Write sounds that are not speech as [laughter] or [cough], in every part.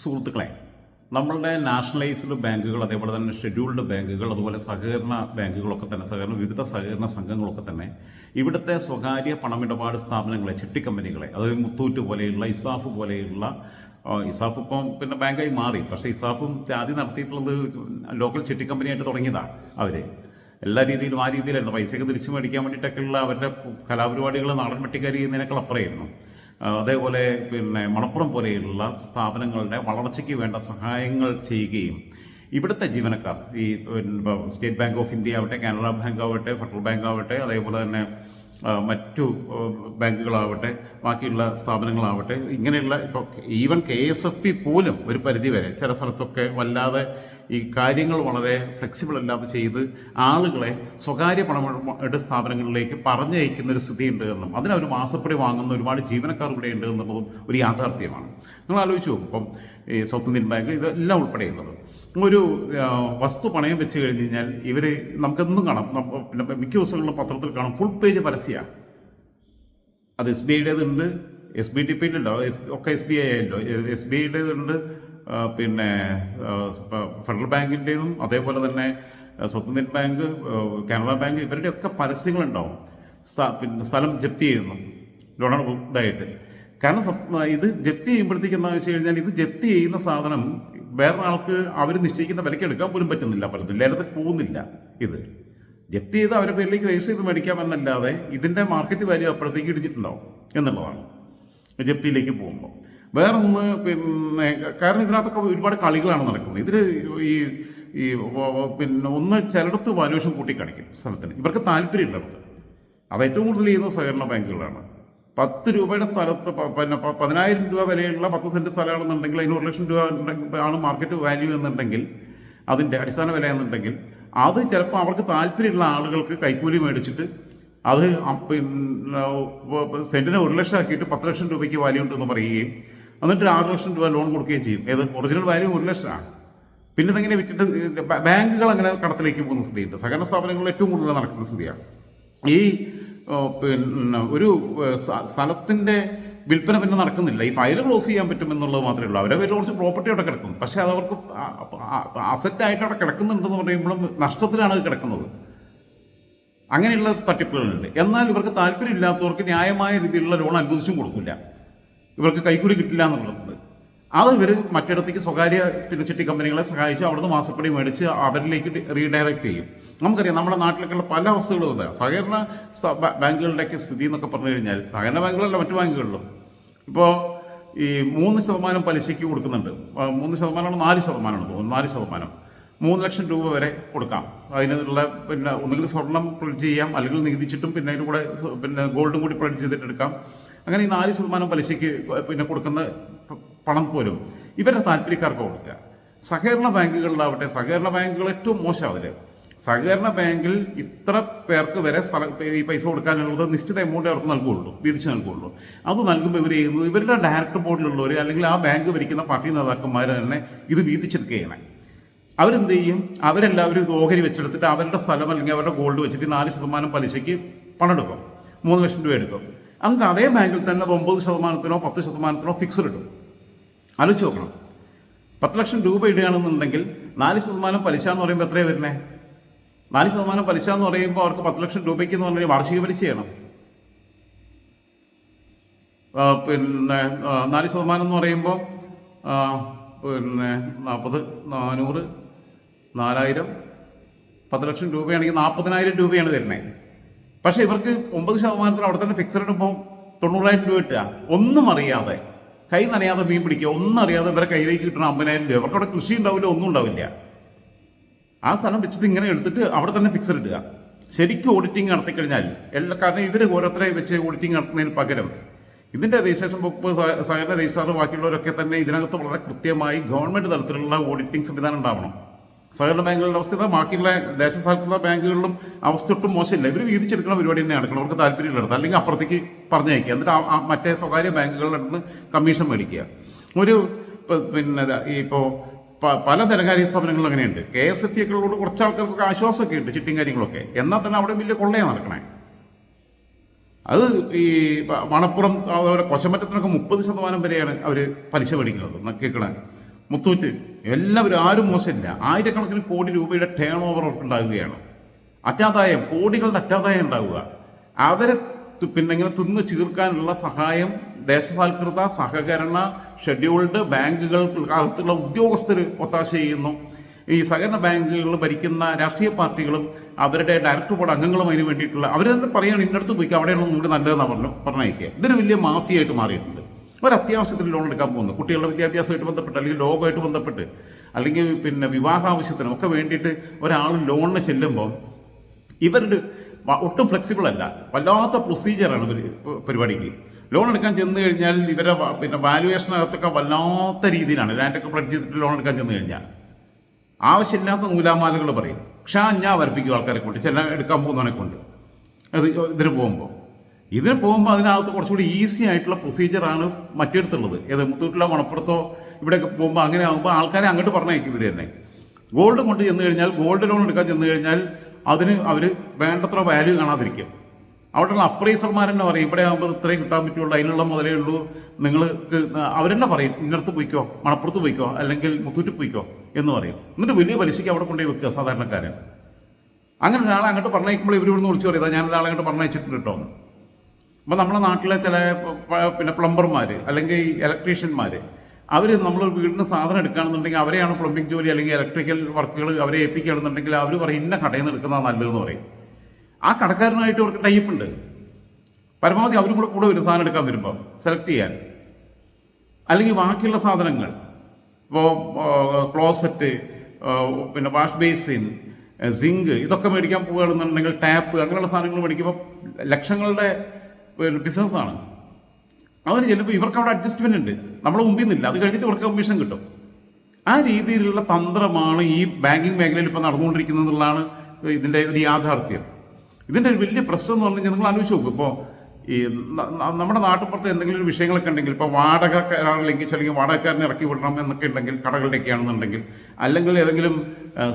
സുഹൃത്തുക്കളെ നമ്മളുടെ നാഷണലൈസ്ഡ് ബാങ്കുകൾ അതേപോലെ തന്നെ ഷെഡ്യൂൾഡ് ബാങ്കുകൾ അതുപോലെ സഹകരണ ബാങ്കുകളൊക്കെ തന്നെ സഹകരണ വിവിധ സഹകരണ സംഘങ്ങളൊക്കെ തന്നെ ഇവിടുത്തെ സ്വകാര്യ പണമിടപാട് സ്ഥാപനങ്ങളെ ചിട്ടി കമ്പനികളെ അതായത് മുത്തൂറ്റ് പോലെയുള്ള ഇസാഫ് പോലെയുള്ള ഇസാഫ് ഇപ്പം പിന്നെ ബാങ്കായി മാറി. പക്ഷേ ഇസാഫും ആദ്യം നടത്തിയിട്ടുള്ളത് ലോക്കൽ ചിട്ടി കമ്പനിയായിട്ട് തുടങ്ങിയതാണ് അവർ എല്ലാ രീതിയിലും ആ രീതിയിലായിരുന്നു. പൈസയൊക്കെ തിരിച്ചു മേടിക്കാൻ വേണ്ടിയിട്ടൊക്കെയുള്ള അവരുടെ കലാപരിപാടികൾ നാടൻ വെട്ടിക്കാരി ചെയ്യുന്നതിനേക്കാൾ അപ്പുറമായിരുന്നു. അതേപോലെ പിന്നെ മണപ്പുറം പോലെയുള്ള സ്ഥാപനങ്ങളുടെ വളർച്ചയ്ക്ക് വേണ്ട സഹായങ്ങൾ ചെയ്യുകയും ഇവിടുത്തെ ജീവനക്കാർ ഈ സ്റ്റേറ്റ് ബാങ്ക് ഓഫ് ഇന്ത്യ ആവട്ടെ കാനറ ബാങ്ക് ആവട്ടെ ഫെഡറൽ ബാങ്ക് ആവട്ടെ അതേപോലെ തന്നെ മറ്റു ബാങ്കുകളാവട്ടെ ബാക്കിയുള്ള സ്ഥാപനങ്ങളാവട്ടെ ഇങ്ങനെയുള്ള ഇപ്പോൾ even K S F P പോലും ഒരു പരിധിവരെ ചില സ്ഥലത്തൊക്കെ വല്ലാതെ ഈ കാര്യങ്ങൾ വളരെ ഫ്ലെക്സിബിൾ അല്ലാതെ ചെയ്ത് ആളുകളെ സ്വകാര്യ പണമിട സ്ഥാപനങ്ങളിലേക്ക് പറഞ്ഞയക്കുന്ന ഒരു സ്ഥിതിയുണ്ട് എന്നും അതിനവർ മാസപ്പടി വാങ്ങുന്ന ഒരുപാട് ജീവനക്കാർ ഇവിടെ ഉണ്ട് എന്നുള്ളതും ഒരു യാഥാർത്ഥ്യമാണ്. നിങ്ങൾ ആലോചിച്ച് നോക്കും ഇപ്പം ഈ സൗത്ത് ഇന്ത്യൻ ബാങ്ക് ഇതെല്ലാം ഉൾപ്പെടെയുള്ളത്. ഒരു വസ്തു പണയം വെച്ച് കഴിഞ്ഞ് കഴിഞ്ഞാൽ ഇവർ നമുക്കെന്നും കാണാം മിക്ക ദിവസങ്ങളിലും പത്രത്തിൽ കാണാം ഫുൾ പേജ് പരസ്യമാണ് അത് എസ് ബി ഐയുടേതുണ്ട് എസ് ബി ടി പി ഉണ്ടല്ലോ ഒക്കെ എസ് ബി ഐ ആയല്ലോ എസ് ബി ഐയുടേതുണ്ട് പിന്നെ ഫെഡറൽ ബാങ്കിന്റെതും അതേപോലെ തന്നെ സ്വത്ത് നെറ്റ് ബാങ്ക് കാനറ ബാങ്ക് ഇവരുടെയൊക്കെ പരസ്യങ്ങളുണ്ടാവും. പിന്നെ സ്ഥലം ജപ്തി ചെയ്യുന്നു. ലോൺ ഇതായിട്ട്. കാരണം ഇത് ജപ്തി ചെയ്യുമ്പോഴത്തേക്ക് എന്താ വെച്ച് കഴിഞ്ഞാൽ ഇത് ജപ്തി ചെയ്യുന്ന സാധനം വേറൊരാൾക്ക് അവർ നിശ്ചയിക്കുന്ന വിലയ്ക്ക് എടുക്കാൻ പോലും പറ്റുന്നില്ല പലതും. ലേലത്തിൽ പോകുന്നില്ല ഇത്. ജപ്തി ചെയ്ത് അവരുടെ പേരിലേക്ക് രജിസ്റ്റർ ചെയ്ത് മേടിക്കാമെന്നല്ലാതെ ഇതിന്റെ മാർക്കറ്റ് വാല്യൂ അപ്പോഴത്തേക്ക് ഇടിച്ചിട്ടുണ്ടാവും എന്നുള്ളതാണ്. ജപ്തിയിലേക്ക് പോകുമ്പോൾ. വേറൊന്ന് പിന്നെ കാരണം ഇതിനകത്തൊക്കെ ഒരുപാട് കളികളാണ് നടക്കുന്നത്. ഇതിൽ ഈ ഈ പിന്നെ ഒന്ന് ചിലയിടത്ത് വാല്യൂഷൻ കൂട്ടിക്കാണിക്കും സ്ഥലത്തിന്. ഇവർക്ക് താല്പര്യമുള്ളിടത്ത് അത്. ഏറ്റവും കൂടുതൽ ചെയ്യുന്ന സഹകരണ ബാങ്കുകളാണ്. പത്ത് രൂപയുടെ സ്ഥലത്ത് പിന്നെ പതിനായിരം രൂപ വിലയുള്ള പത്ത് സെന്റ് സ്ഥലമാണെന്നുണ്ടെങ്കിൽ അതിന് ഒരു ലക്ഷം രൂപ ആണ് മാർക്കറ്റ് വാല്യൂ എന്നുണ്ടെങ്കിൽ അതിന്റെ അടിസ്ഥാന വില എന്നുണ്ടെങ്കിൽ അത് ചിലപ്പോൾ അവർക്ക് താല്പര്യമുള്ള ആളുകൾക്ക് കൈക്കൂലി മേടിച്ചിട്ട് അത് പിന്നെ സെന്റിന് ഒരു ലക്ഷം ആക്കിയിട്ട് പത്ത് ലക്ഷം രൂപയ്ക്ക് വാല്യൂ ഉണ്ടെന്ന് പറയുകയും എന്നിട്ട് ആറ് ലക്ഷം രൂപ ലോൺ കൊടുക്കുകയും ചെയ്യും. ഏത് ഒറിജിനൽ വാല്യൂ ഒരു ലക്ഷമാണ്. പിന്നെ ഇതെങ്ങനെ വിറ്റിട്ട് ബാങ്കുകൾ അങ്ങനെ കടത്തിലേക്ക് പോകുന്ന സ്ഥിതിയുണ്ട്. സഹകരണ സ്ഥാപനങ്ങളിൽ ഏറ്റവും കൂടുതൽ നടക്കുന്ന സ്ഥിതിയാണ്. ഈ പിന്നെ ഒരു സ്ഥലത്തിന്റെ വിൽപ്പന പിന്നെ നടക്കുന്നില്ല. ഈ ഫയൽ ക്ലോസ് ചെയ്യാൻ പറ്റും എന്നുള്ളത് മാത്രമേ ഉള്ളൂ. അവരെ പേരിൽ കുറച്ച് പ്രോപ്പർട്ടി അവിടെ കിടക്കും. പക്ഷേ അത് അവർക്ക് അസറ്റായിട്ട് അവിടെ കിടക്കുന്നുണ്ടെന്ന് പറയുമ്പോഴും നഷ്ടത്തിലാണ് അത് കിടക്കുന്നത്. അങ്ങനെയുള്ള തട്ടിപ്പുകളുണ്ട്. എന്നാൽ ഇവർക്ക് താല്പര്യമില്ലാത്തവർക്ക് ന്യായമായ രീതിയിലുള്ള ലോൺ അനുവദിച്ചും കൊടുക്കില്ല. ഇവർക്ക് കൈക്കൂലി കിട്ടില്ല എന്നുള്ളത് അത് ഇവർ മറ്റിടത്തേക്ക് സ്വകാര്യ പിന്നെ ചിട്ടി കമ്പനികളെ സഹായിച്ച് അവിടുന്ന് മാസപ്പടി മേടിച്ച് അവരിലേക്ക് റീഡയറക്റ്റ് ചെയ്യും. നമുക്കറിയാം നമ്മുടെ നാട്ടിലൊക്കെയുള്ള പല അവസ്ഥകളും ഇതാണ് സഹകരണ ബാങ്കുകളുടെയൊക്കെ സ്ഥിതി എന്നൊക്കെ പറഞ്ഞു കഴിഞ്ഞാൽ സഹകരണ ബാങ്കുകളല്ല മറ്റു ബാങ്കുകളിലും. ഇപ്പോൾ ഈ മൂന്ന് ശതമാനം പലിശയ്ക്ക് കൊടുക്കുന്നുണ്ട്. മൂന്ന് ശതമാനമാണ് നാല് ശതമാനമാണ് തോന്നുന്നു നാല് ശതമാനം. മൂന്ന് ലക്ഷം രൂപ വരെ കൊടുക്കാം. അതിനുള്ള പിന്നെ ഒന്നുകിൽ സ്വർണം പ്ലഡ് ചെയ്യാം അല്ലെങ്കിൽ നികുതിച്ചിട്ടും പിന്നെ അതിന് കൂടെ പിന്നെ ഗോൾഡും കൂടി പ്ലഡ് ചെയ്തിട്ട് എടുക്കാം. അങ്ങനെ ഈ നാല് ശതമാനം പലിശയ്ക്ക് പിന്നെ കൊടുക്കുന്ന പണം പോലും ഇവരുടെ താല്പര്യക്കാർക്ക് കൊടുക്കുക. സഹകരണ ബാങ്കുകളിലാവട്ടെ സഹകരണ ബാങ്കുകൾ ഏറ്റവും മോശം അതിൽ സഹകരണ ബാങ്കിൽ ഇത്ര പേർക്ക് വരെ സ്ഥലം ഈ പൈസ കൊടുക്കാനുള്ളത് നിശ്ചിത എമൗണ്ട് അവർക്ക് നൽകുള്ളൂ വീതിച്ച് നൽകുള്ളൂ അത് നൽകുമ്പോൾ ഇവർ ചെയ്യുന്നത് ഇവരുടെ ഡയറക്ടർ ബോർഡിലുള്ളവർ അല്ലെങ്കിൽ ആ ബാങ്ക് ഭരിക്കുന്ന പാർട്ടി നേതാക്കന്മാർ തന്നെ ഇത് വീതിച്ചെടുക്കുകയാണ്. അവരെന്ത് ചെയ്യും? അവരെല്ലാവരും ഇത് ഓഹരി വെച്ചെടുത്തിട്ട് അവരുടെ സ്ഥലം അല്ലെങ്കിൽ അവരുടെ ഗോൾഡ് വെച്ചിട്ട് നാല് ശതമാനം പലിശയ്ക്ക് പണം എടുക്കും. മൂന്ന് ലക്ഷം രൂപ എടുക്കും. എന്നിട്ട് അതേ ബാങ്കിൽ തന്നെ ഒമ്പത് ശതമാനത്തിനോ പത്ത് ശതമാനത്തിനോ ഫിക്സഡ് ഇടും. ആലോചിച്ച് നോക്കണം. പത്ത് ലക്ഷം രൂപ ഇടുകയാണെന്നുണ്ടെങ്കിൽ നാല് ശതമാനം പലിശ എന്ന് പറയുമ്പോൾ എത്രയാണ് വരുന്നത് നാല് ശതമാനം പലിശ എന്ന് പറയുമ്പോൾ അവർക്ക് പത്ത് ലക്ഷം രൂപയ്ക്ക് എന്ന് പറഞ്ഞാൽ വാർഷിക പലിശയാണ് ചെയ്യണം പിന്നെ നാല് ശതമാനം എന്ന് പറയുമ്പോൾ പിന്നെ നാൽപ്പത് നാനൂറ് നാലായിരം പത്ത് ലക്ഷം രൂപയാണെങ്കിൽ നാൽപ്പതിനായിരം രൂപയാണ് തരുന്നത് പക്ഷേ ഇവർക്ക് ഒമ്പത് ശതമാനത്തിന് അവിടെ തന്നെ ഫിക്സഡ് ഇടുമ്പോൾ തൊണ്ണൂറായിരം രൂപ കിട്ടുക. ഒന്നും അറിയാതെ കൈ നനയാതെ മീൻ പിടിക്കുക ഒന്നും അറിയാതെ ഇവരെ കയ്യിലേക്ക് കിട്ടണം അമ്പതിനായിരം രൂപ. അവർക്ക് അവിടെ കൃഷി ഉണ്ടാവില്ല ഒന്നും ഉണ്ടാവില്ല. ആ സ്ഥലം വെച്ചിട്ട് ഇങ്ങനെ എടുത്തിട്ട് അവിടെ തന്നെ ഫിക്സഡ് ഇടുക. ശരിക്കും ഓഡിറ്റിംഗ് നടത്തിക്കഴിഞ്ഞാൽ എല്ലാ കാരണം ഇവർ ഓരോരുത്തരെ വെച്ച് ഓഡിറ്റിംഗ് നടത്തുന്നതിന് പകരം ഇതിന്റെ രജിസ്ട്രേഷൻ വകുപ്പ് സഹ- സഹകരണ രജിസ്ട്രാർ ബാക്കിയുള്ളവരൊക്കെ തന്നെ ഇതിനകത്ത് വളരെ കൃത്യമായി ഗവൺമെന്റ് തലത്തിലുള്ള ഓഡിറ്റിംഗ് സംവിധാനം ഉണ്ടാവണം. സഹകരണ ബാങ്കുകളുടെ അവസ്ഥ ബാക്കിയുള്ള ദേശസാൽകൃത ബാങ്കുകളിലും അവസ്ഥ ഒട്ടും മോശമില്ല. ഇവർ വീതിച്ചെടുക്കുന്ന പരിപാടി തന്നെ നടക്കണം അവർക്ക് താല്പര്യമുള്ളത്. അല്ലെങ്കിൽ അപ്പുറത്തേക്ക് പറഞ്ഞയക്കുക. എന്നിട്ട് മറ്റേ സ്വകാര്യ ബാങ്കുകളുടെ അടുത്ത് കമ്മീഷൻ മേടിക്കുക. ഒരു പിന്നെ ഇപ്പോൾ പല ധനകാര്യ സ്ഥാപനങ്ങളും അങ്ങനെയുണ്ട്. കെ എസ് എഫ് ടികളോട് കുറച്ച് ആൾക്കാർക്കൊക്കെ ആശ്വാസമൊക്കെ ഉണ്ട് ചിട്ടിയും കാര്യങ്ങളൊക്കെ. എന്നാൽ തന്നെ അവിടെ വലിയ കൊള്ളയാണ് നടക്കണേ. അത് ഈ മണപ്പുറം അതുപോലെ കൊശമറ്റത്തിനൊക്കെ മുപ്പത് ശതമാനം വരെയാണ് അവർ പലിശ മേടിക്കുന്നത്. കേൾക്കണേ? മുത്തൂറ്റ് എല്ലാവരും ആരും മോശമില്ല. ആയിരക്കണക്കിന് കോടി രൂപയുടെ ടേൺ ഓവർ ഉണ്ടാകുകയാണ് അറ്റാദായം കോടികളുടെ അറ്റാദായം ഉണ്ടാവുക. അവരെ പിന്നെ ഇങ്ങനെ തിന്ന് ചീർക്കാനുള്ള സഹായം ദേശസാൽകൃത സഹകരണ ഷെഡ്യൂൾഡ് ബാങ്കുകൾ ബാങ്കുകൾക്കകത്തുള്ള ഉദ്യോഗസ്ഥർ ഒത്താശ ചെയ്യുന്നു. ഈ സഹകരണ ബാങ്കുകൾ ഭരിക്കുന്ന രാഷ്ട്രീയ പാർട്ടികളും അവരുടെ ഡയറക്ടർ ബോർഡ് അംഗങ്ങളും അതിന് വേണ്ടിയിട്ടുള്ള അവർ തന്നെ പറയുകയാണ് ഇന്നടുത്ത് പോയി അവിടെയാണ് നമുക്ക് നല്ലതെന്നാണ് പറഞ്ഞു പറഞ്ഞയക്കുക. ഇതൊരു വലിയ മാഫിയായിട്ട് മാറിയിട്ടുണ്ട്. ഒരു അത്യാവശ്യത്തിന് ലോൺ എടുക്കാൻ പോകുന്നു. കുട്ടികളുടെ വിദ്യാഭ്യാസമായിട്ട് ബന്ധപ്പെട്ട് അല്ലെങ്കിൽ ലോകമായിട്ട് ബന്ധപ്പെട്ട് അല്ലെങ്കിൽ പിന്നെ വിവാഹ ആവശ്യത്തിനും ഒക്കെ വേണ്ടിയിട്ട് ഒരാൾ ലോണിന് ചെല്ലുമ്പോൾ ഇവരുടെ ഒട്ടും ഫ്ലെക്സിബിൾ അല്ല. വല്ലാത്ത പ്രൊസീജിയറാണ് ഇവർ പരിപാടിക്ക്. ലോൺ എടുക്കാൻ ചെന്ന് കഴിഞ്ഞാൽ ഇവരെ പിന്നെ വാലുവേഷനകത്തൊക്കെ വല്ലാത്ത രീതിയിലാണ്. ലാൻഡൊക്കെ പ്ലഡ് ചെയ്തിട്ട് ലോൺ എടുക്കാൻ ചെന്ന് കഴിഞ്ഞാൽ. ആവശ്യമില്ലാത്ത നൂലാമാലകൾ പറയും. ഞാൻ വരപ്പിക്കും ആൾക്കാരെ കൊണ്ട്. ചില എടുക്കാൻ പോകുന്നവനെ കൊണ്ട്. അത് ഇതിന് പോകുമ്പോൾ ഇതിന് പോകുമ്പോൾ അതിനകത്ത് കുറച്ചുകൂടി ഈസി ആയിട്ടുള്ള പ്രൊസീജിയറാണ് മറ്റിടത്തുള്ളത്. ഏത് മുത്തൂട്ടിലോ മണപ്പുറത്തോ ഇവിടെയൊക്കെ പോകുമ്പോൾ അങ്ങനെ ആകുമ്പോൾ ആൾക്കാരെ അങ്ങോട്ട് പറഞ്ഞേക്കും ഇത് തന്നെ. ഗോൾഡ് കൊണ്ട് ചെന്ന് കഴിഞ്ഞാൽ ഗോൾഡ് ലോൺ എടുക്കാൻ ചെന്ന് കഴിഞ്ഞാൽ അതിന് അവർ വേണ്ടത്ര വാല്യൂ കാണാതിരിക്കും. അവിടെയുള്ള അപ്രൈസർമാർ തന്നെ പറയും ഇവിടെ ആകുമ്പോൾ ഇത്രയും കിട്ടാൻ പറ്റുള്ളൂ അതിനുള്ള മുതലേ ഉള്ളൂ. നിങ്ങൾക്ക് അവരെന്നെ പറയും ഇന്നടത്ത് പോയിക്കോ മണപ്പുറത്ത് പോയിക്കോ അല്ലെങ്കിൽ മുത്തൂറ്റ് പോയിക്കോ എന്ന് പറയും. എന്നിട്ട് വലിയ പലിശയ്ക്ക് അവിടെ കൊണ്ടുപോയി വെക്കുക സാധാരണക്കാരൻ അങ്ങനെ ഒരാളെ അങ്ങോട്ട് പറഞ്ഞയക്കുമ്പോൾ ഇവർ ഇവിടുന്ന് വിളിച്ചു പറയുന്നത് ഞാൻ ഒരാളെ അങ്ങോട്ട് പറഞ്ഞയച്ചിട്ടുണ്ട് കേട്ടോ. അപ്പോൾ നമ്മുടെ നാട്ടിലെ ചില പിന്നെ പ്ലംബർമാർ അല്ലെങ്കിൽ ഇലക്ട്രീഷ്യന്മാർ അവർ നമ്മൾ വീടിന് സാധനം എടുക്കുകയാണെന്നുണ്ടെങ്കിൽ അവരെയാണ് പ്ലംബിംഗ് ജോലി അല്ലെങ്കിൽ ഇലക്ട്രിക്കൽ വർക്കുകൾ അവരെ ഏൽപ്പിക്കുകയാണെന്നുണ്ടെങ്കിൽ അവർ പറയും ഇന്ന കടയിൽ നിന്ന് എടുക്കുന്നതാണ് നല്ലതെന്ന് പറയും. ആ കടക്കാരനായിട്ട് അവർക്ക് ടൈപ്പ് ഉണ്ട്. പരമാവധി അവരും കൂടെ കൂടെ ഒരു സാധനം എടുക്കാൻ വരുമ്പോൾ സെലക്ട് ചെയ്യാൻ. അല്ലെങ്കിൽ ബാക്കിയുള്ള സാധനങ്ങൾ ഇപ്പോൾ ക്ലോസറ്റ് പിന്നെ വാഷ് ബേസിൻ സിങ്ക് ഇതൊക്കെ മേടിക്കാൻ പോകുകയാണെന്നുണ്ടെങ്കിൽ ടാപ്പ് അങ്ങനെയുള്ള സാധനങ്ങൾ മേടിക്കുമ്പോൾ ലക്ഷങ്ങളുടെ പിന്നെ ബിസിനസ്സാണ് അതിന് ചിലപ്പോൾ ഇവർക്ക് അവിടെ അഡ്ജസ്റ്റ്മെന്റ് ഉണ്ട്. നമ്മൾ മുമ്പിൽ നിന്നില്ല. അത് കഴിഞ്ഞിട്ട് ഇവർക്ക് കമ്മീഷൻ കിട്ടും. ആ രീതിയിലുള്ള തന്ത്രമാണ് ഈ ബാങ്കിങ് മേഖലയിൽ ഇപ്പോൾ നടന്നുകൊണ്ടിരിക്കുന്നത് എന്നുള്ളതാണ് ഇതിന്റെ ഒരു യാഥാർത്ഥ്യം. ഇതിന്റെ ഒരു വലിയ പ്രശ്നം എന്ന് പറഞ്ഞു കഴിഞ്ഞാൽ നിങ്ങൾ ആലോചിച്ച് നോക്കും. ഇപ്പോൾ ഈ നമ്മുടെ നാട്ടുപുറത്ത് എന്തെങ്കിലും ഒരു വിഷയങ്ങളൊക്കെ ഉണ്ടെങ്കിൽ ഇപ്പോൾ വാടക കരാർ ലംഘിച്ച് അല്ലെങ്കിൽ വാടകക്കാരനെ ഇറക്കി വിടണം എന്നൊക്കെ ഉണ്ടെങ്കിൽ കടകളുടെയൊക്കെ ആണെന്നുണ്ടെങ്കിൽ അല്ലെങ്കിൽ ഏതെങ്കിലും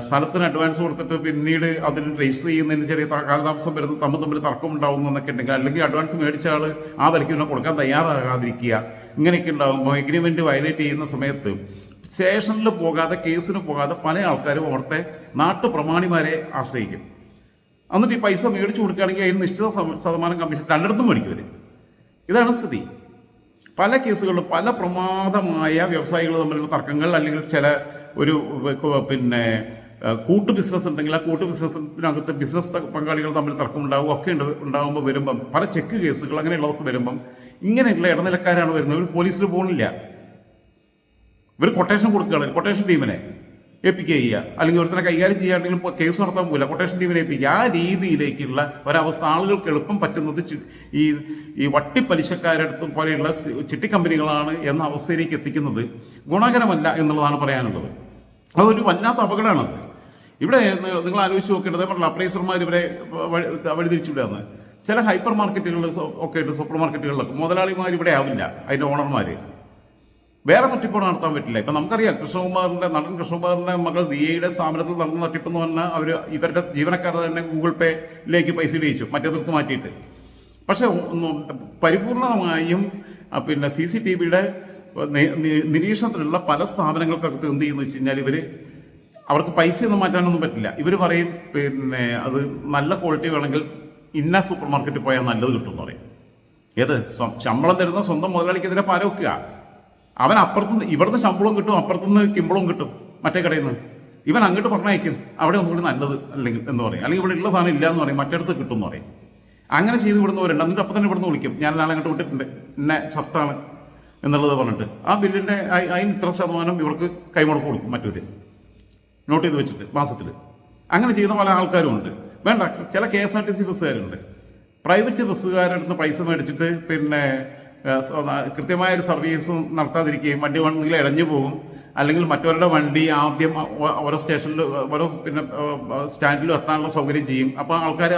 സ്ഥലത്തിന് അഡ്വാൻസ് കൊടുത്തിട്ട് പിന്നീട് അതിന് രജിസ്റ്റർ ചെയ്യുന്നതിന് ചെറിയ കാലതാമസം വരുന്നത് തമ്മിൽ തമ്മിൽ തർക്കം ഉണ്ടാവുന്നു എന്നൊക്കെ ഉണ്ടെങ്കിൽ അല്ലെങ്കിൽ അഡ്വാൻസ് മേടിച്ച ആൾ ആ വിലയ്ക്ക് പിന്നെ കൊടുക്കാൻ തയ്യാറാകാതിരിക്കുക. ഇങ്ങനെയൊക്കെ ഉണ്ടാകുമ്പോൾ എഗ്രിമെന്റ് വയലേറ്റ് ചെയ്യുന്ന സമയത്ത് സ്റ്റേഷനിൽ പോകാതെ കേസിന് പോകാതെ പല ആൾക്കാരും അവിടുത്തെ നാട്ടുപ്രമാണിമാരെ ആശ്രയിക്കും. എന്നിട്ട് ഈ പൈസ മേടിച്ചു കൊടുക്കുകയാണെങ്കിൽ അതിന് നിശ്ചിത ശത- ശതമാനം കമ്മീഷൻ രണ്ടിടത്തും മേടിക്കും ഇതാണ് സ്ഥിതി. പല കേസുകളിലും പല പ്രമാദമായ വ്യവസായികൾ തമ്മിലുള്ള തർക്കങ്ങൾ അല്ലെങ്കിൽ ചില ഒരു പിന്നെ കൂട്ടു ബിസിനസ് ഉണ്ടെങ്കിൽ ആ കൂട്ടു ബിസിനസ്സിനകത്ത് ബിസിനസ് പങ്കാളികൾ തമ്മിൽ തർക്കം ഉണ്ടാവും ഒക്കെ ഉണ്ട് ഉണ്ടാകുമ്പോൾ വരുമ്പം പല ചെക്ക് കേസുകൾ അങ്ങനെയുള്ളതൊക്കെ വരുമ്പം ഇങ്ങനെയുള്ള ഇടനിലക്കാരാണ് വരുന്നത്. ഇവർ പോലീസിൽ പോകുന്നില്ല ഇവർ കൊട്ടേഷൻ കൊടുക്കുകയാണ്. കൊട്ടേഷൻ ടീമിനെ ഏൽപ്പിക്കുക ചെയ്യുക. അല്ലെങ്കിൽ ഒരുത്തനെ കൈകാര്യം ചെയ്യുകയാണെങ്കിലും കേസ് നടത്താൻ പോകില്ല കൊട്ടേഷൻ ടീമിനെ ഏൽപ്പിക്കുക. ആ രീതിയിലേക്കുള്ള ഒരവസ്ഥ ആളുകൾക്ക് എളുപ്പം പറ്റുന്നത് ഈ ഈ വട്ടിപ്പലിശക്കാരടുത്തും പോലെയുള്ള ചിട്ടി കമ്പനികളാണ് എന്ന അവസ്ഥയിലേക്ക് എത്തിക്കുന്നത് ഗുണകരമല്ല എന്നുള്ളതാണ് പറയാനുള്ളത്. അതൊരു വല്ലാത്ത അപകടമാണത്. ഇവിടെ നിങ്ങൾ ആലോചിച്ച് നോക്കേണ്ടത് പറഞ്ഞ അപ്രൈസർമാർ ഇവരെ വഴി വഴിതിരിച്ചുവിടുകയെന്ന് ചില ഹൈപ്പർ മാർക്കറ്റുകളിൽ ഒക്കെ ഉണ്ട് സൂപ്പർ മാർക്കറ്റുകളിലൊക്കെ മുതലാളിമാർ ഇവിടെ ആവില്ല അതിന്റെ ഓണർമാർ വേറെ തട്ടിപ്പ് നടത്താൻ പറ്റില്ല. ഇപ്പം നമുക്കറിയാം കൃഷ്ണകുമാറിന്റെ നടൻ കൃഷ്ണകുമാറിന്റെ മകൾ ദിയയുടെ സ്ഥാപനത്തിൽ നടന്ന തട്ടിപ്പ് എന്ന് പറഞ്ഞാൽ അവർ ഇവരുടെ ജീവനക്കാരെ തന്നെ ഗൂഗിൾ പേയിലേക്ക് പൈസ ഇടിയിച്ചു മറ്റേ തീർത്ത് മാറ്റിയിട്ട്. പക്ഷേ പരിപൂർണമായും പിന്നെ സി സി ടി വിയുടെ നിരീക്ഷണത്തിലുള്ള പല സ്ഥാപനങ്ങൾക്കകത്ത് എന്ത് ചെയ്യുന്നു വെച്ച് കഴിഞ്ഞാൽ ഇവർ അവർക്ക് പൈസയൊന്നും മാറ്റാനൊന്നും പറ്റില്ല. ഇവർ പറയും പിന്നെ അത് നല്ല ക്വാളിറ്റി വേണമെങ്കിൽ ഇന്ന സൂപ്പർ മാർക്കറ്റിൽ പോയാൽ നല്ലത് കിട്ടും എന്ന് പറയും. ഏത്? ശമ്പളം തരുന്ന സ്വന്തം മുതലാളിക്കെതിരെ പാര വെക്കുക. അവൻ അപ്പുറത്തുനിന്ന് ഇവിടുന്ന് ശമ്പളവും കിട്ടും അപ്പുറത്തുനിന്ന് കിമ്പളവും കിട്ടും. മറ്റേ കടയിൽ നിന്ന്. ഇവൻ അങ്ങോട്ട് പറഞ്ഞയക്കും അവിടെ ഒന്നുകൂടി നല്ലത് അല്ലെങ്കിൽ എന്ന് പറയും. അല്ലെങ്കിൽ ഇവിടെ ഉള്ള സാധനം ഇല്ല എന്ന് പറയും മറ്റടുത്ത് കിട്ടും എന്ന് പറയും. അങ്ങനെ ചെയ്ത് ഇവിടുന്ന് വരണ്ട എന്നിട്ട് അപ്പം തന്നെ ഇവിടുന്ന് വിളിക്കും. ഞാൻ നാളെ അങ്ങോട്ട് വിട്ടിട്ടുണ്ട്. എന്നെ ഷർട്ടാണ്. എന്നുള്ളത് പറഞ്ഞിട്ട് ആ ബില്ലിന്റെ അതിന് ഇത്ര ശതമാനം ഇവർക്ക് കൈമുടക്ക് കൊടുക്കും മറ്റൊരു നോട്ട് ചെയ്ത് വെച്ചിട്ട് മാസത്തിൽ അങ്ങനെ ചെയ്യുന്ന പല ആൾക്കാരും ഉണ്ട്. വേണ്ട ചില K S R T C ബസ്സുകാരുണ്ട്. Private ബസ്സുകാരുടെ അടുത്ത് പൈസ മേടിച്ചിട്ട് പിന്നെ കൃത്യമായ ഒരു സർവീസ് നടത്താതിരിക്കുകയും വണ്ടി വണ്ടി ഇടഞ്ഞു പോകും. അല്ലെങ്കിൽ മറ്റവരുടെ വണ്ടി ആദ്യം ഓരോ സ്റ്റേഷനിൽ ഓരോ പിന്നെ സ്റ്റാൻഡിലും എത്താനുള്ള സൗകര്യം ചെയ്യും. അപ്പോൾ ആൾക്കാർ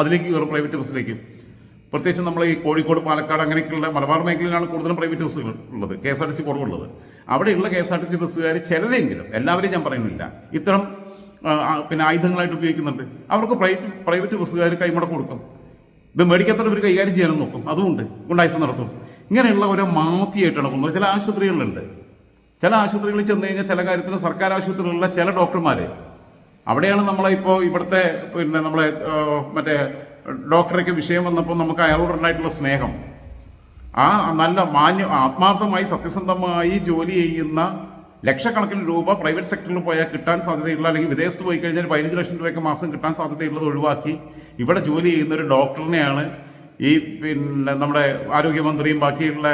അതിലേക്ക് കയറും പ്രൈവറ്റ് ബസ്സിലേക്ക്. പ്രത്യേകിച്ച് നമ്മൾ ഈ കോഴിക്കോട് പാലക്കാട് അങ്ങനെയൊക്കെയുള്ള മലബാർ മേഖലയിലാണ് കൂടുതലും പ്രൈവറ്റ് ബസ്സുകൾ ഉള്ളത് K S R T C കുറവുള്ളത്. അവിടെയുള്ള K S R T C ബസ്സുകാർ ചിലരെങ്കിലും എല്ലാവരെയും ഞാൻ പറയുന്നില്ല ഇത്തരം പിന്നെ ആയുധങ്ങളായിട്ട് ഉപയോഗിക്കുന്നുണ്ട്. അവർക്ക് പ്രൈവറ്റ് പ്രൈവറ്റ് ബസ്സുകാർ കൈമുടക്ക് കൊടുക്കും. ഇത് മേടിക്കാത്തവർ കൈകാര്യം ചെയ്യാനും നോക്കും. അതുമുണ്ട്. ഗുണ്ടായുസം നടത്തും. ഇങ്ങനെയുള്ള ഓരോ മാഫിയായിട്ടാണ് പോകുന്നത്. ചില ആശുപത്രികളിലുണ്ട്. ചില ആശുപത്രികളിൽ ചെന്ന് കഴിഞ്ഞാൽ ചില കാര്യത്തിൽ സർക്കാർ ആശുപത്രികളിലുള്ള ചില ഡോക്ടർമാർ അവിടെയാണ് നമ്മളെ ഇപ്പോൾ ഇവിടുത്തെ പിന്നെ നമ്മളെ മറ്റേ ഡോക്ടറൊക്കെ വിഷയം വന്നപ്പോൾ നമുക്ക് അയാളോടുണ്ടായിട്ടുള്ള സ്നേഹം. ആ നല്ല മാന്യ ആത്മാർത്ഥമായി സത്യസന്ധമായി ജോലി ചെയ്യുന്ന ലക്ഷക്കണക്കിന് രൂപ പ്രൈവറ്റ് സെക്ടറിൽ പോയാൽ കിട്ടാൻ സാധ്യതയുള്ള അല്ലെങ്കിൽ വിദേശത്ത് പോയി കഴിഞ്ഞാൽ പതിനഞ്ച് ലക്ഷം രൂപയൊക്കെ മാസം കിട്ടാൻ സാധ്യതയുള്ളത് ഒഴിവാക്കി ഇവിടെ ജോലി ചെയ്യുന്ന ഒരു ഡോക്ടറിനെയാണ് ഈ പിന്നെ നമ്മുടെ ആരോഗ്യമന്ത്രിയും ബാക്കിയുള്ള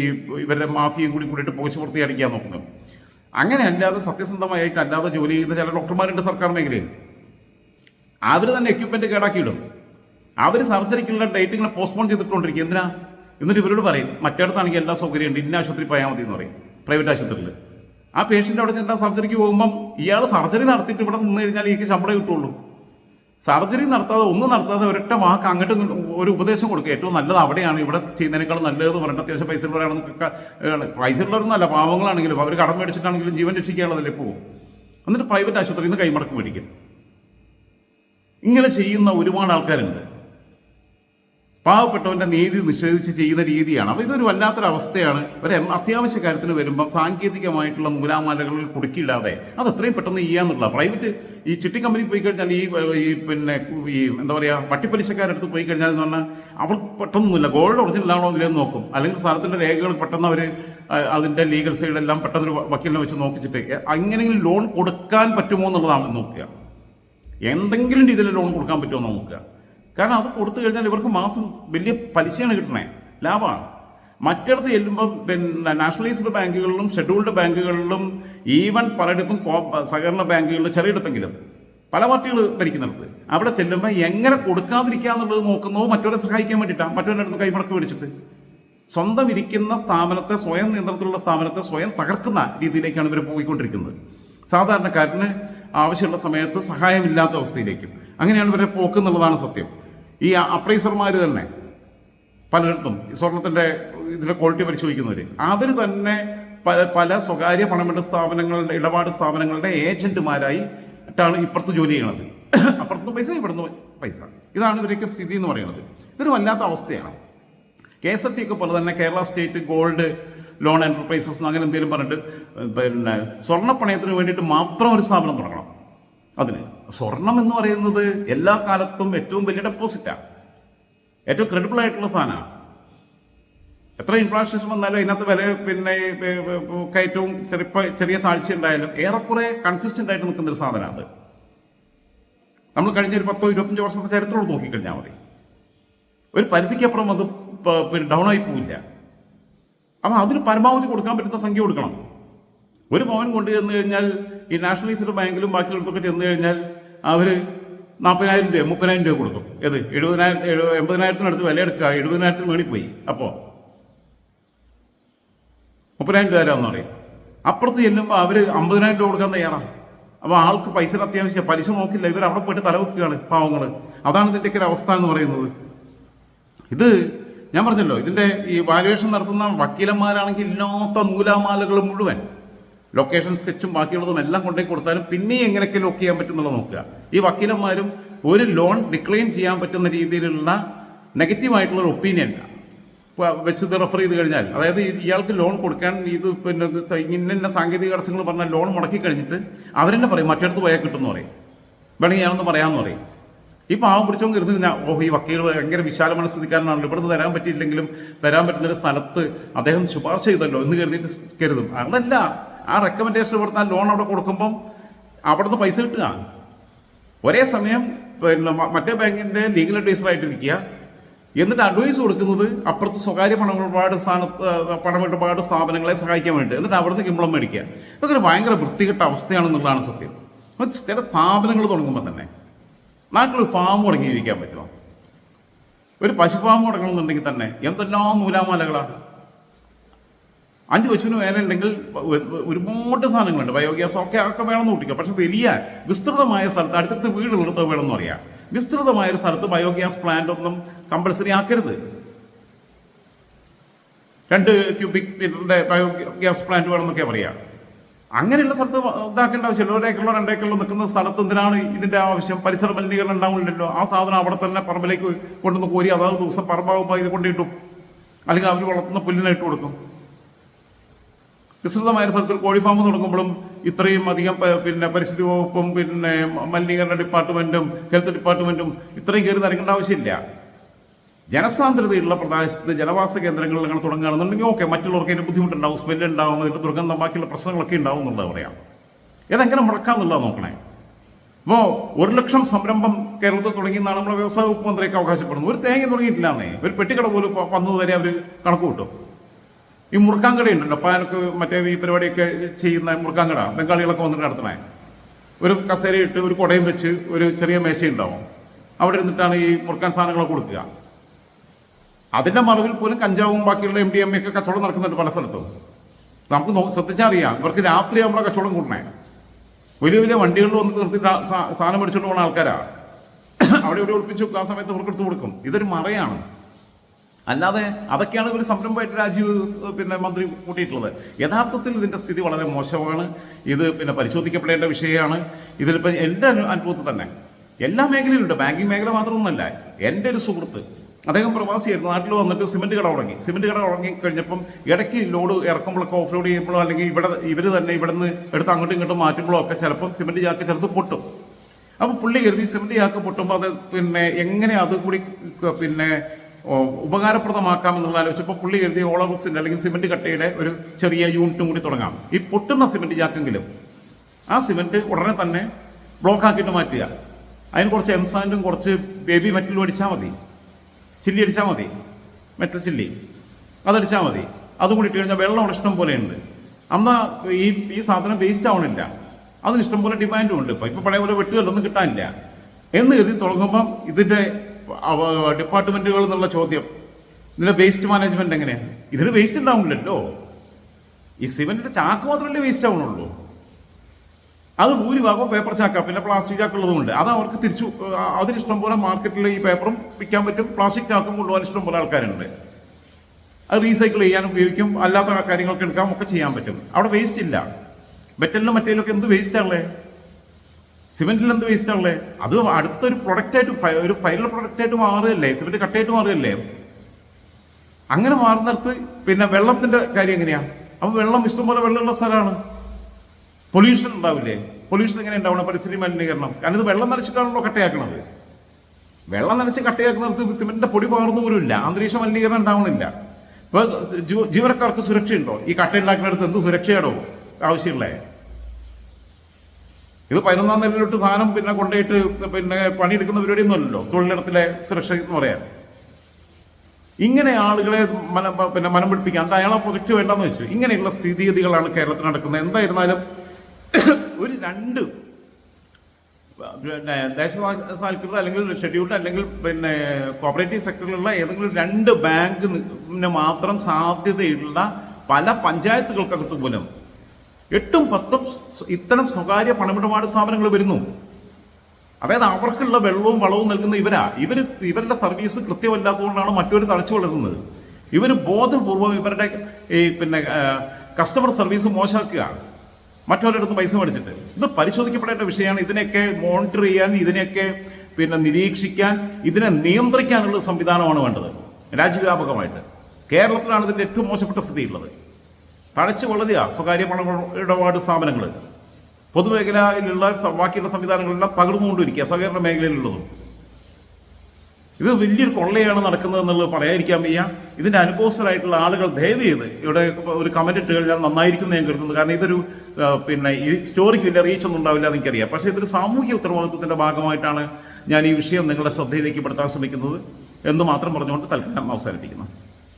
ഈ ഇവരുടെ മാഫിയും കൂടി കൂടിയിട്ട് പോച്ച് പൂർത്തിയടിക്കാൻ നോക്കുന്നത്. അങ്ങനെ അല്ലാതെ സത്യസന്ധമായിട്ട് അല്ലാതെ ജോലി ചെയ്യുന്ന ചില ഡോക്ടർമാരുണ്ട് സർക്കാർ മേഖലയിൽ. അവർ തന്നെ എക്യുപ്മെന്റ് കേടാക്കിയിടും. അവർ സർജറിക്കുള്ള ഡേറ്റ് ഇങ്ങനെ പോസ്റ്റ്പോൺ ചെയ്തിട്ടുകൊണ്ടിരിക്കും. എന്തിനാ? എന്നിട്ട് ഇവരോട് പറയും മറ്റേടത്താണെങ്കിൽ എല്ലാ സൗകര്യം ഉണ്ട്. ഇന്ന ആശുപത്രി പോയാൽ മതി എന്ന് പറയും. പ്രൈവറ്റ് ആശുപത്രിയിൽ ആ പേഷ്യന്റ് അവിടെ ചെന്നാൽ സർജറിക്ക് പോകുമ്പം ഇയാൾ സർജറി നടത്തിയിട്ട് ഇവിടെ നിന്ന് കഴിഞ്ഞാൽ എനിക്ക് ശമ്പളം കിട്ടുള്ളൂ. സർജറി നടത്താതെ ഒന്നും നടത്താതെ ഒരൊറ്റ വാക്ക് അങ്ങോട്ടും ഒരു ഉപദേശം കൊടുക്കുക. ഏറ്റവും നല്ലത് അവിടെയാണ്. ഇവിടെ ചെയ്യുന്നതിനേക്കാൾ നല്ലതെന്ന് പറഞ്ഞിട്ട് അത്യാവശ്യം പൈസ ഉള്ളവരാണെന്ന് പൈസ ഉള്ളവരൊന്നല്ല പാവങ്ങളാണെങ്കിലും അവർ കടം മേടിച്ചിട്ടാണെങ്കിലും ജീവൻ രക്ഷിക്കാനുള്ളതല്ലേ പോകും എന്നിട്ട് പ്രൈവറ്റ് ആശുപത്രിയിൽ നിന്ന് കൈമടക്ക് മേടിക്കും. ഇങ്ങനെ ചെയ്യുന്ന ഒരുപാട് ആൾക്കാരുണ്ട്. പാവപ്പെട്ടവന്റെ നീതി നിഷേധിച്ച് ചെയ്യുന്ന രീതിയാണ്. അപ്പോൾ ഇതൊരു വല്ലാത്തൊരു അവസ്ഥയാണ് ഒരു അത്യാവശ്യ കാര്യത്തിന് വരുമ്പം സാങ്കേതികമായിട്ടുള്ള നൂലാമാലകളിൽ കുടുക്കിയിടാതെ അത് എത്രയും പെട്ടെന്ന് ചെയ്യാന്നുള്ള പ്രൈവറ്റ് ഈ ചിട്ടി കമ്പനി പോയി കഴിഞ്ഞാൽ ഈ ഈ പിന്നെ ഈ എന്താ പറയുക വട്ടിപ്പലിശക്കാരടുത്ത് പോയി കഴിഞ്ഞാൽ എന്ന് പറഞ്ഞാൽ അവർ പെട്ടെന്നൊന്നുമില്ല. ഗോൾഡ് ഒറിജിനൽ ആണോ ഇല്ലെന്ന് നോക്കും. അല്ലെങ്കിൽ സ്ഥലത്തിന്റെ രേഖകൾ പെട്ടെന്ന് അവർ അതിന്റെ ലീഗൽ സൈഡെല്ലാം പെട്ടെന്ന് ഒരു വക്കീലിനെ വെച്ച് നോക്കിച്ചിട്ട് അങ്ങനെയെങ്കിലും ലോൺ കൊടുക്കാൻ പറ്റുമോ എന്നുള്ളതാണ് നോക്കുക. എന്തെങ്കിലും രീതിയിൽ ലോൺ കൊടുക്കാൻ പറ്റുമോ നോക്കുക. കാരണം അത് കൊടുത്തു കഴിഞ്ഞാൽ ഇവർക്ക് മാസം വലിയ പലിശയാണ് കിട്ടണേ. ലാഭമാണ്. മറ്റിടത്ത് ചെല്ലുമ്പോൾ പിന്നെ നാഷണലൈസ്ഡ് ബാങ്കുകളിലും ഷെഡ്യൂൾഡ് ബാങ്കുകളിലും ഈവൻ പലയിടത്തും സഹകരണ ബാങ്കുകളിൽ ചെറിയിടത്തെങ്കിലും പല പാർട്ടികൾ ഭരിക്കുന്നിടത്ത്. അവിടെ ചെല്ലുമ്പോൾ എങ്ങനെ കൊടുക്കാതിരിക്കുക എന്നുള്ളത് മറ്റവരെ സഹായിക്കാൻ വേണ്ടിയിട്ടാണ് മറ്റൊരു അടുത്ത് കൈമുടക്ക് മേടിച്ചിട്ട് സ്വന്തം ഇരിക്കുന്ന സ്ഥാപനത്തെ സ്വയം നിയന്ത്രണത്തിലുള്ള സ്ഥാപനത്തെ സ്വയം തകർക്കുന്ന രീതിയിലേക്കാണ് ഇവർ പോയിക്കൊണ്ടിരിക്കുന്നത്. സാധാരണക്കാരന് ആവശ്യമുള്ള സമയത്ത് സഹായമില്ലാത്ത അവസ്ഥയിലേക്കും. അങ്ങനെയാണ് ഇവരെ പോക്ക് എന്നുള്ളതാണ് സത്യം. ഈ അപ്രൈസർമാർ തന്നെ പലയിടത്തും സ്വർണത്തിന്റെ ഇതിന്റെ ക്വാളിറ്റി പരിശോധിക്കുന്നവർ അവർ തന്നെ പല പല സ്വകാര്യ പണമിട സ്ഥാപനങ്ങളുടെ ഇടപാട് സ്ഥാപനങ്ങളുടെ ഏജന്റുമാരായി ാണ് ഇപ്പുറത്ത് ജോലി ചെയ്യണത് [coughs] അപ്പുറത്ത് പൈസ ഇവിടുന്ന് പൈസ. ഇതാണ് ഇവരൊക്കെ സ്ഥിതി എന്ന് പറയുന്നത്. ഇതൊരു വല്ലാത്ത അവസ്ഥയാണ്. കെ എസ് എഫ് ഒക്കെ പോലെ തന്നെ Kerala state gold loan enterprises അങ്ങനെ എന്തെങ്കിലും പറഞ്ഞിട്ട് പിന്നെ സ്വർണപ്പണയത്തിന് വേണ്ടിയിട്ട് മാത്രം ഒരു സ്ഥാപനം തുടങ്ങണം. അതിന്. സ്വർണം എന്ന് പറയുന്നത് എല്ലാ കാലത്തും ഏറ്റവും വലിയ ഡെപ്പോസിറ്റാണ് ഏറ്റവും ക്രെഡിബിൾ ആയിട്ടുള്ള സാധനമാണ്. എത്ര ഇൻഫ്ലേഷൻ വന്നാലും അതിനകത്ത് വില പിന്നെ കയറ്റവും ചെറിയ ചെറിയ താഴ്ച ഉണ്ടായാലും ഏറെക്കുറെ കൺസിസ്റ്റന്റ് ആയിട്ട് നിൽക്കുന്ന ഒരു സാധനമാണ് നമ്മൾ കഴിഞ്ഞ ഒരു പത്തോ ഇരുപത്തഞ്ചോ വർഷത്തെ ചരിത്രത്തോട് നോക്കിക്കഴിഞ്ഞാൽ മതി. ഒരു പരിധിക്കപ്പുറം അത് പിന്നെ ഡൗൺ ആയി പോവില്ല. അപ്പം അതിന് പരമാവധി കൊടുക്കാൻ പറ്റുന്ന സംഖ്യ കൊടുക്കണം. ഒരു പവൻ കൊണ്ടു ചെന്ന് കഴിഞ്ഞാൽ ഈ നാഷണലൈസ്ഡ് ബാങ്കിലും ബാക്കിയുള്ളടത്തൊക്കെ ചെന്ന് കഴിഞ്ഞാൽ അവർ നാൽപ്പതിനായിരം രൂപ മുപ്പതിനായിരം രൂപ കൊടുക്കും ഏത്? എഴുപതിനായിരം എഴു എൺപതിനായിരത്തിനടുത്ത് വില എടുക്കുക എഴുപതിനായിരത്തിന് മേടിപ്പോയി പോയി. അപ്പോൾ മുപ്പതിനായിരം രൂപ തരാമെന്ന് പറയും. അപ്പുറത്ത് ചെല്ലുമ്പോൾ അവർ അമ്പതിനായിരം രൂപ കൊടുക്കാൻ തയ്യാറാണ് അപ്പോൾ ആൾക്ക് പൈസ അത്യാവശ്യം. പലിശ നോക്കില്ല. ഇവർ അവിടെ പോയിട്ട് തലവെക്കുകയാണ് പാവങ്ങൾ അതാണ് ഇതിന്റെയൊക്കെ ഒരു അവസ്ഥ എന്ന് പറയുന്നത്. ഇത് ഞാൻ പറഞ്ഞല്ലോ ഇതിന്റെ ഈ വാല്യുവേഷൻ നടത്തുന്ന വക്കീലന്മാരാണെങ്കിൽ ഇല്ലാത്ത നൂലാമാലകൾ മുഴുവൻ. ലൊക്കേഷൻ സ്കെച്ചും ബാക്കിയുള്ളതും എല്ലാം കൊണ്ടുപോയി കൊടുത്താലും പിന്നെയും എങ്ങനെയൊക്കെ ലോക്ക് ചെയ്യാൻ പറ്റുന്നുള്ളത് നോക്കുക. ഈ വക്കീലന്മാരും ഒരു ലോൺ ഡിക്ലൈൻ ചെയ്യാൻ പറ്റുന്ന രീതിയിലുള്ള നെഗറ്റീവായിട്ടുള്ള ഒരു ഒപ്പീനിയൻ വെച്ച് റെഫർ ചെയ്ത് കഴിഞ്ഞാൽ അതായത് ഇയാൾക്ക് ലോൺ കൊടുക്കാൻ ഇത് പിന്നെ ഇങ്ങനെ സാങ്കേതിക തടസ്സങ്ങൾ പറഞ്ഞാൽ ലോൺ മുടക്കി കഴിഞ്ഞിട്ട് അവരെന്നെ പറയും മറ്റടുത്ത് പോയാൽ കിട്ടുമെന്ന് പറയും. വേണമെങ്കിൽ ഞാനൊന്ന് പറയാമെന്ന് പറയും. ഈ പാവം പിടിച്ചോണ്ട് ഇരുന്ന് ഞാൻ ഓ ഈ വക്കീൽ ഭയങ്കര വിശാല മനസ്സിക്കാരനാണല്ലോ ഇവിടുന്ന് തരാൻ പറ്റിയില്ലെങ്കിലും തരാൻ പറ്റുന്ന ഒരു സ്ഥലത്ത് അദ്ദേഹം ശുപാർശ ചെയ്തല്ലോ എന്ന് കരുതിയിട്ട് കരുതും. അതല്ല ആ റെക്കമെൻഡേഷൻ കൊടുത്താൽ ലോൺ അവിടെ കൊടുക്കുമ്പം അവിടുന്ന് പൈസ കിട്ടുക. ഒരേ സമയം പിന്നെ മറ്റേ ബാങ്കിന്റെ ലീഗൽ അഡ്വൈസറായിട്ടിരിക്കുക എന്നിട്ട് അഡ്വൈസ് കൊടുക്കുന്നത് അപ്പുറത്ത് സ്വകാര്യ പണമിടപാട് സ്ഥാനത്ത് പണമിടപാട് സ്ഥാപനങ്ങളെ സഹായിക്കാൻ വേണ്ടി എന്നിട്ട് അവിടുന്ന് കിമ്പളം മേടിക്കുക. ഇതൊക്കെ ഒരു ഭയങ്കര വൃത്തികെട്ട അവസ്ഥയാണെന്നുള്ളതാണ് സത്യം. ചില സ്ഥാപനങ്ങൾ തുടങ്ങുമ്പോൾ തന്നെ നാട്ടിലൊരു ഫാം തുടങ്ങി ജീവിക്കാൻ പറ്റുമോ? ഒരു പശു ഫാം തുടങ്ങണമെന്നുണ്ടെങ്കിൽ തന്നെ എന്തെല്ലാം നൂലാമാലകളാണ്. അഞ്ച് പശുവിന് ഒ- ഒരുപാട് സാധനങ്ങളുണ്ട്. ബയോഗ്യാസ് ഒക്കെ ഒക്കെ വേണമെന്ന് കൂട്ടിക്കുക പക്ഷെ വലിയ വിസ്തൃതമായ സ്ഥലത്ത് അടുത്തടുത്ത് വീടുള്ളത് വേണമെന്ന് പറയാം. വിസ്തൃതമായ ഒരു സ്ഥലത്ത് ബയോഗ്യാസ് പ്ലാന്റ് ഒന്നും കമ്പൽസറി ആക്കരുത്. രണ്ട് ക്യൂബിക് മീറ്ററിന്റെ ബയോഗ്യാസ് പ്ലാന്റ് വേണമെന്നൊക്കെ പറയാം. അങ്ങനെയുള്ള സ്ഥലത്ത് ഇതാക്കേണ്ട ആവശ്യമില്ല. ഒരേക്കറിലോ രണ്ടേക്കറിലോ നിൽക്കുന്ന സ്ഥലത്ത് എന്തിനാണ് ഇതിന്റെ ആവശ്യം? പരിസര മലിനീകരണം ഉണ്ടാവുന്നില്ലല്ലോ. ആ സാധനം അവിടെ തന്നെ പറമ്പിലേക്ക് കൊണ്ടുവന്ന് കോരി അതാത് ദിവസം പറമ്പാകുമ്പോൾ ഇത് കൊണ്ടിട്ടും അല്ലെങ്കിൽ അവർ വളർത്തുന്ന പുല്ലിനായിട്ട് കൊടുക്കും വിസ്തൃതമായ സ്ഥലത്തിൽ കോഴി ഫാം തുടങ്ങുമ്പോഴും ഇത്രയും അധികം പിന്നെ പരിസ്ഥിതി വകുപ്പും പിന്നെ മലിനീകരണ ഡിപ്പാർട്ട്മെന്റും ഹെൽത്ത് ഡിപ്പാർട്ട്മെന്റും ഇത്രയും കയറി നിരക്കേണ്ട ആവശ്യമില്ല. ജനസാന്ദ്രതയുള്ള പ്രദേശത്ത് ജനവാസ കേന്ദ്രങ്ങളിൽ അങ്ങനെ തുടങ്ങുകയാണെന്നുണ്ടെങ്കിൽ ഓക്കെ മറ്റുള്ളവർക്ക് അതിന്റെ ബുദ്ധിമുട്ടുണ്ടാവും സ്മെല്ല് ഉണ്ടാവും അതിന്റെ ദുർഗന്ധം ബാക്കിയുള്ള പ്രശ്നങ്ങളൊക്കെ ഉണ്ടാവും എന്നുള്ളത് പറയാം. ഇതെങ്ങനെ മുടക്കാന്നുള്ളത് നോക്കണേ. അപ്പോൾ ഒരു ലക്ഷം സംരംഭം കേരളത്തിൽ തുടങ്ങിയെന്നാണ് നമ്മളെ വ്യവസായ വകുപ്പ് മന്ത്രിയൊക്കെ അവകാശപ്പെടുന്നത്. ഒരു തേങ്ങ തുടങ്ങിയിട്ടില്ലാന്നേ. ഒരു പെട്ടിക്കട പോലും വന്നതുവരെ വന്നത് വരെ അവർ കണക്ക് കൂട്ടും. ഈ മുറുക്കാങ്കട ഉണ്ടല്ലോ. അപ്പോൾ എനിക്ക് മറ്റേ ഈ പരിപാടിയൊക്കെ ചെയ്യുന്ന മുറുക്കാങ്കട ബംഗാളികളൊക്കെ വന്നിട്ട് നടത്തണേ ഒരു കസേര ഇട്ട് ഒരു കുടയും വെച്ച് ഒരു ചെറിയ മേശയുണ്ടാവും അവിടെ ഇരുന്നിട്ടാണ് ഈ മുറുക്കാൻ സാധനങ്ങളൊക്കെ കൊടുക്കുക. അതിന്റെ മറവിൽ പോലും കഞ്ചാവും ബാക്കിയുള്ള എം ഡി എം ഒക്കെ കച്ചവടം നടക്കുന്നുണ്ട് പല സ്ഥലത്തും. നമുക്ക് അറിയാം ഇവർക്ക് രാത്രി നമ്മളെ കച്ചവടം കൂടണേ വലിയ വലിയ വണ്ടികളിൽ വന്ന് നിർത്തിയിട്ട് സാധനം മേടിച്ചുകൊണ്ട് പോകുന്ന ആൾക്കാരാണ് അവിടെ ഇവിടെ ഒളിപ്പിച്ച് ആ സമയത്ത് ഇവർക്ക് എടുത്തു കൊടുക്കും. ഇതൊരു മറയാണ്. അല്ലാതെ അതൊക്കെയാണ് ഒരു സംരംഭമായിട്ട് രാജീവ് പിന്നെ മന്ത്രി കൂട്ടിയിട്ടുള്ളത്. യഥാർത്ഥത്തിൽ ഇതിന്റെ സ്ഥിതി വളരെ മോശമാണ്. ഇത് പിന്നെ പരിശോധിക്കപ്പെടേണ്ട വിഷയമാണ്. ഇതിലിപ്പോൾ എന്റെ അനു- അനുഭവത്തിൽ തന്നെ എല്ലാ മേഖലയിലുണ്ട്. ബാങ്കിങ് മേഖല മാത്രമൊന്നുമല്ല. എന്റെ ഒരു സുഹൃത്ത് അദ്ദേഹം പ്രവാസിയായിരുന്നു. നാട്ടിൽ വന്നിട്ട് സിമെന്റ് കട തുടങ്ങി. സിമെന്റ് കട തുടങ്ങി കഴിഞ്ഞപ്പം ഇടയ്ക്ക് ലോഡ് ഇറക്കുമ്പോഴൊക്കെ ഓഫ് ലോഡ് ചെയ്യുമ്പോഴോ അല്ലെങ്കിൽ ഇവിടെ ഇവർ തന്നെ ഇവിടെ നിന്ന് എടുത്ത് അങ്ങോട്ടും ഇങ്ങോട്ടും മാറ്റുമ്പോഴോ ഒക്കെ ചിലപ്പോൾ സിമെന്റ് ചാക്ക് ചിലത് പൊട്ടും. അപ്പോൾ പുള്ളി കരുതി സിമെന്റ് ചാക്ക് പൊട്ടുമ്പോൾ അത് പിന്നെ എങ്ങനെ അത് കൂടി പിന്നെ ഉപകാരപ്രദമാക്കാം എന്നുള്ള ആലോചിച്ചപ്പോൾ പുള്ളി എഴുതിയ ഓളബുക്സിന്റെ അല്ലെങ്കിൽ സിമന്റ് കട്ടയുടെ ഒരു ചെറിയ യൂണിറ്റും കൂടി തുടങ്ങാം. ഈ പൊട്ടുന്ന സിമന്റ് ചാക്കെങ്കിലും ആ സിമന്റ് ഉടനെ തന്നെ ബ്ലോക്ക് ആക്കിയിട്ട് മാറ്റുക. അതിന് കുറച്ച് എംസാൻഡും കുറച്ച് ബേബി മെറ്റലും അടിച്ചാൽ മതി. ചില്ലി അടിച്ചാൽ മതി. Metal chilli. അതടിച്ചാൽ മതി. അതും കൂടി ഇട്ട് കഴിഞ്ഞാൽ വെള്ളം ഇഷ്ടം പോലെ ഉണ്ട് അന്ന് ഈ ഈ സാധനം വേസ്റ്റ് ആവണില്ല. അതിന് ഇഷ്ടം പോലെ ഡിമാൻഡും ഉണ്ട്. ഇപ്പം ഇപ്പോൾ പഴയ പോലെ വെട്ടുകല്ലൊന്നും കിട്ടാനില്ല. എന്ന് കരുതി തുടങ്ങുമ്പം ഇതിന്റെ അവ- ഡിപ്പാർട്ട്മെന്റുകൾ എന്നുള്ള ചോദ്യം. ഇതിന്റെ വേസ്റ്റ് മാനേജ്മെന്റ് എങ്ങനെയാണ് ഇതിന് വേസ്റ്റ് ഉണ്ടാവില്ലല്ലോ. ഈ സിമെന്റിന്റെ ചാക്ക് മാത്രമല്ലേ വേസ്റ്റ് ആവണുള്ളൂ. അത് ഭൂരിഭാഗം പേപ്പർ ചാക്ക പിന്നെ പ്ലാസ്റ്റിക് ചാക്കുള്ളതുമുണ്ട് അത് അവർക്ക് തിരിച്ചു അതിനിഷ്ടം പോലെ മാർക്കറ്റിൽ ഈ പേപ്പറും വിൽക്കാൻ പറ്റും. പ്ലാസ്റ്റിക് ചാക്കും കൊണ്ടുപോകാൻ ഇഷ്ടം പോലെ ആൾക്കാരുണ്ട്. അത് റീസൈക്കിൾ ചെയ്യാൻ ഉപയോഗിക്കും. അല്ലാത്ത കാര്യങ്ങൾക്ക് എടുക്കാം ഒക്കെ ചെയ്യാൻ പറ്റും. അവിടെ വേസ്റ്റ് ഇല്ല. മെറ്റലിനും മറ്റേലൊക്കെ എന്ത് വേസ്റ്റ് ആണല്ലേ സിമെന്റിൽ എന്ത് വേസ്റ്റ് ആവുള്ളേ അത് അടുത്തൊരു പ്രൊഡക്റ്റ് ആയിട്ട് ഒരു ഫൈനൽ പ്രൊഡക്റ്റ് ആയിട്ട് മാറുകയല്ലേ? സിമെന്റ് കട്ടായിട്ട് മാറുകയല്ലേ? അങ്ങനെ മാറുന്നിടത്ത് പിന്നെ വെള്ളത്തിന്റെ കാര്യം എങ്ങനെയാ? അപ്പൊ വെള്ളം ഇഷ്ടംപോലെ വെള്ളമുള്ള സ്ഥലമാണ്. പൊല്യൂഷൻ ഉണ്ടാവില്ലേ? പൊല്യൂഷൻ എങ്ങനെ ഉണ്ടാവണം? പരിസ്ഥിതി മലിനീകരണം. കാരണം ഇത് വെള്ളം നനച്ചിട്ടാണല്ലോ കട്ടയാക്കണത്. വെള്ളം നനച്ച് കട്ടയാക്കുന്നിടത്ത് സിമെന്റിന്റെ പൊടി പകർന്നു പോലും ഇല്ല. അന്തരീക്ഷ മലിനീകരണം ഉണ്ടാവണില്ല. ഇപ്പൊ ജീവനക്കാർക്ക് സുരക്ഷയുണ്ടോ? ഈ കട്ട ഉണ്ടാക്കുന്നിടത്ത് എന്ത് സുരക്ഷയാണോ ആവശ്യമുള്ളേ? ഇത് പതിനൊന്നാം നിലയിലോട്ട് സാധനം പിന്നെ കൊണ്ടുപോയിട്ട് പിന്നെ പണിയെടുക്കുന്ന പരിപാടിയൊന്നും അല്ലല്ലോ. തൊഴിലിടത്തിലെ സുരക്ഷ എന്ന് പറയാൻ ഇങ്ങനെ ആളുകളെ പിന്നെ മനം പിടിപ്പിക്കുക എന്താ അയാളെ പ്രൊജക്ട് വേണ്ടെന്ന് വെച്ചു ഇങ്ങനെയുള്ള സ്ഥിതിഗതികളാണ് കേരളത്തിൽ നടക്കുന്നത്. എന്തായിരുന്നാലും ഒരു രണ്ട് ദേശസാൽകൃത അല്ലെങ്കിൽ ഷെഡ്യൂൾഡ് അല്ലെങ്കിൽ പിന്നെ കോപ്പറേറ്റീവ് സെക്ടറിലുള്ള ഏതെങ്കിലും രണ്ട് ബാങ്കിന് മാത്രം സാധ്യതയുള്ള പല പഞ്ചായത്തുകൾക്കകത്ത് പോലും എട്ടും പത്തും ഇത്തരം സ്വകാര്യ പണമിടപാട് സ്ഥാപനങ്ങൾ വരുന്നു. അതായത് അവർക്കുള്ള വെള്ളവും വളവും നൽകുന്ന ഇവരാ. ഇവർ ഇവരുടെ സർവീസ് കൃത്യമല്ലാത്തതുകൊണ്ടാണ് മറ്റൊരു തളച്ചു വളരുന്നത് ഇവർ ബോധപൂർവം ഇവരുടെ ഈ പിന്നെ കസ്റ്റമർ സർവീസ് മോശമാക്കുക. മറ്റൊരിടത്ത് പൈസ മേടിച്ചിട്ട്. ഇത് പരിശോധിക്കപ്പെടേണ്ട വിഷയമാണ്. ഇതിനെയൊക്കെ മോണിറ്റർ ചെയ്യാൻ ഇതിനെയൊക്കെ പിന്നെ നിരീക്ഷിക്കാൻ ഇതിനെ നിയന്ത്രിക്കാനുള്ള സംവിധാനമാണ് വേണ്ടത്. രാജ്യവ്യാപകമായിട്ട്. കേരളത്തിലാണ് ഇതിന്റെ ഏറ്റവും മോശപ്പെട്ട സ്ഥിതിയുള്ളത്. തഴച്ചു വളരുക സ്വകാര്യ പണ ഇടപാട് സ്ഥാപനങ്ങൾ പൊതുമേഖലയിലുള്ള ബാക്കിയുള്ള സംവിധാനങ്ങളെല്ലാം തകർന്നുകൊണ്ടിരിക്കുക സഹകരണ മേഖലയിലുള്ളതും. ഇത് വലിയൊരു കൊള്ളയാണ് നടക്കുന്നത് എന്നുള്ളത് പറയാതിരിക്കാൻ വയ്യ. ഇതിന്റെ അനുഭവസ്ഥരായിട്ടുള്ള ആളുകൾ ദയവ് ചെയ്ത് ഇവിടെ ഒരു കമന്റ് ഇട്ട് കഴിഞ്ഞാൽ നന്നായിരിക്കും ഞാൻ കരുതുന്നത് കാരണം ഇതൊരു പിന്നെ ഈ സ്റ്റോറിക്ക് വലിയ റീച്ച് ഒന്നും ഉണ്ടാവില്ല എന്ന് എനിക്കറിയാം. പക്ഷേ ഇതൊരു സാമൂഹ്യ ഉത്തരവാദിത്വത്തിന്റെ ഭാഗമായിട്ടാണ് ഞാൻ ഈ വിഷയം നിങ്ങളുടെ ശ്രദ്ധയിലേക്ക് പെടുത്താൻ ശ്രമിക്കുന്നത് എന്ന് മാത്രം പറഞ്ഞുകൊണ്ട് തൽക്കാലം അവസാനിപ്പിക്കുന്നു.